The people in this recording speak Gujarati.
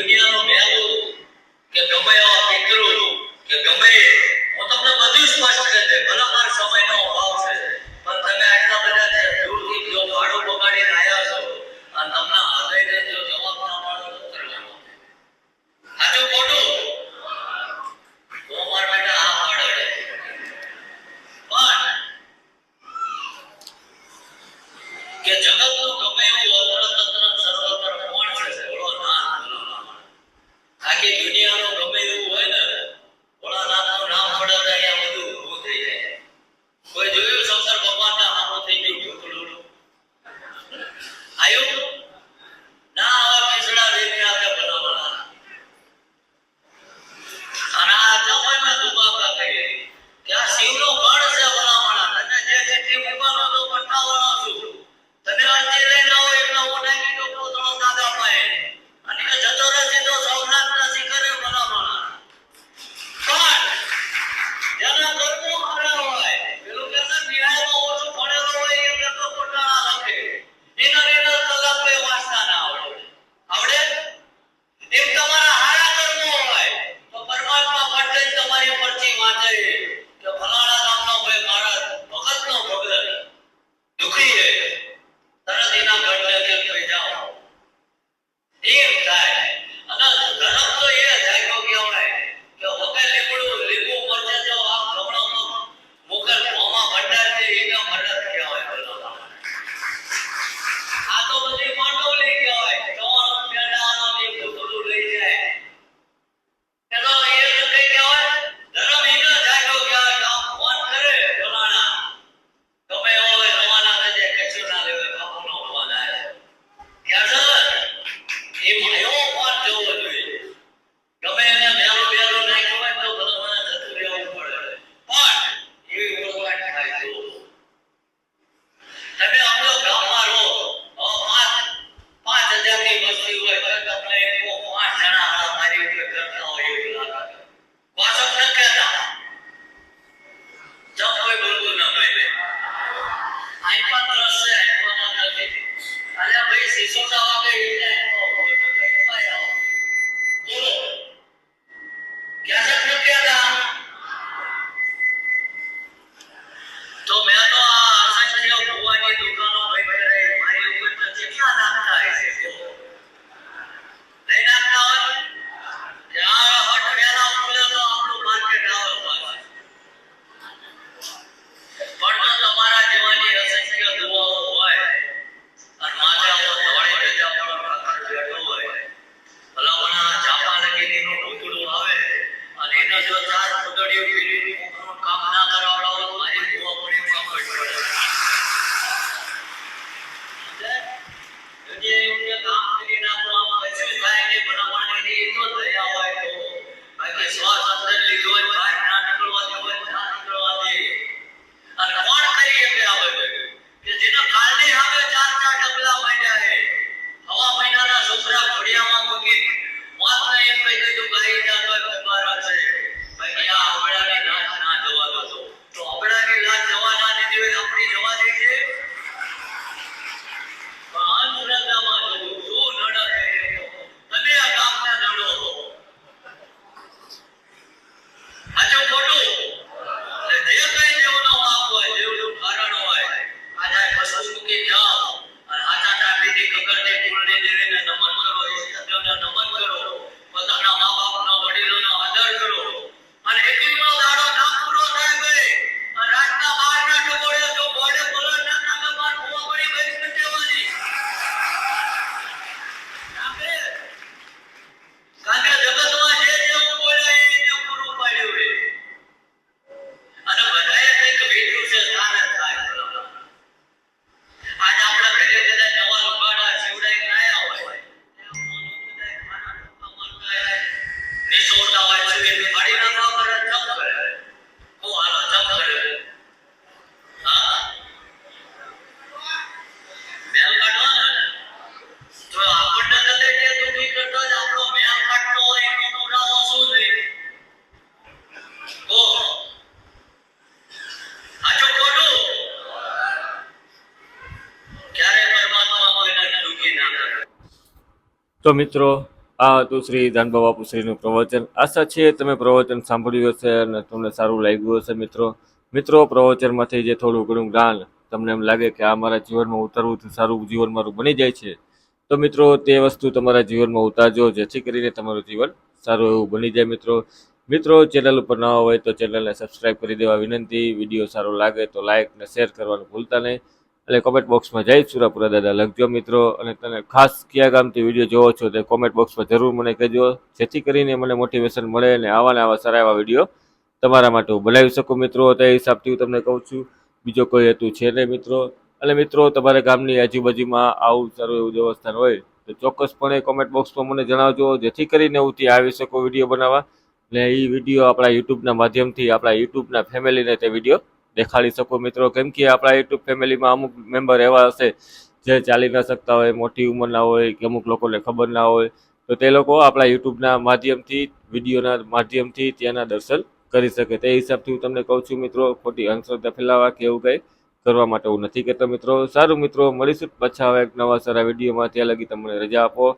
અને Happy હજારની વસ્તી હોય ભલામણાની એ તો મિત્રો, આ હતું શ્રી દાનબા બાપુ શ્રીનું પ્રવચન. આશા છે તમે પ્રવચન સાંભળ્યું હશે અને તમને સારું લાગ્યું હશે મિત્રો. મિત્રો, પ્રવચનમાંથી જે થોડું ઘણું જ્ઞાન તમને એમ લાગે કે આ મારા જીવનમાં ઉતારવું સારું જીવન મારું બની જાય છે. તો મિત્રો, તે વસ્તુ તમારા જીવનમાં ઉતારજો, જેથી કરીને તમારું જીવન સારું એવું બની જાય મિત્રો. મિત્રો, ચેનલ ઉપર ન હોય તો ચેનલને સબસ્ક્રાઈબ કરી દેવા વિનંતી. વીડિયો સારો લાગે તો લાઇક ને શેર કરવાનું ભૂલતા નહીં. અને કોમેન્ટ બોક્સમાં જય સુરાપુરા દાદા. લખજો મિત્રો અને તમે ખાસ કયા ગામથી વીડિયો જોવો છો તે કોમેન્ટ બોક્સમાં જરૂર મને કહેજો. જેથી કરીને મને મોટિવેશન મળે અને આવા ને આવા સારા એવા વીડિયો તમારા માટે હું બનાવી શકું મિત્રો. તે હિસાબથી હું તમને કહું છું, બીજો કોઈ હેતુ છે નહીં મિત્રો. અને મિત્રો, તમારા ગામની આજુબાજુમાં આવું સારું એવું દેવસ્થાન હોય તો ચોક્કસપણે કોમેન્ટ બોક્સમાં મને જણાવજો. જેથી કરીને હું ત્યાં આવી શકું વીડિયો બનાવવા. ને એ વીડિયો આપણા યુટ્યુબના માધ્યમથી આપણા યુટ્યુબના ફેમિલીને તે વીડિયો દેખાડી શકો મિત્રો. કેમ કે આપણા યુટ્યુબ ફેમિલીમાં અમુક મેમ્બર એવા હશે જે ચાલી ન શકતા હોય, મોટી ઉંમરના હોય, કે અમુક લોકોને ખબર ના હોય, તો તે લોકો આપણા યુટ્યુબના માધ્યમથી વિડીયોના માધ્યમથી ત્યાંના દર્શન કરી શકે. તે હિસાબથી હું તમને કહું છું મિત્રો, ખોટી અંધશ્રદ્ધા ફેલાવા કે એવું કંઈ કરવા માટે હું નથી કહેતો મિત્રો. સારું મિત્રો, મળીશું પાછા હવે એક નવા સારા વિડીયોમાં ત્યાં લગી તમને રજા આપો.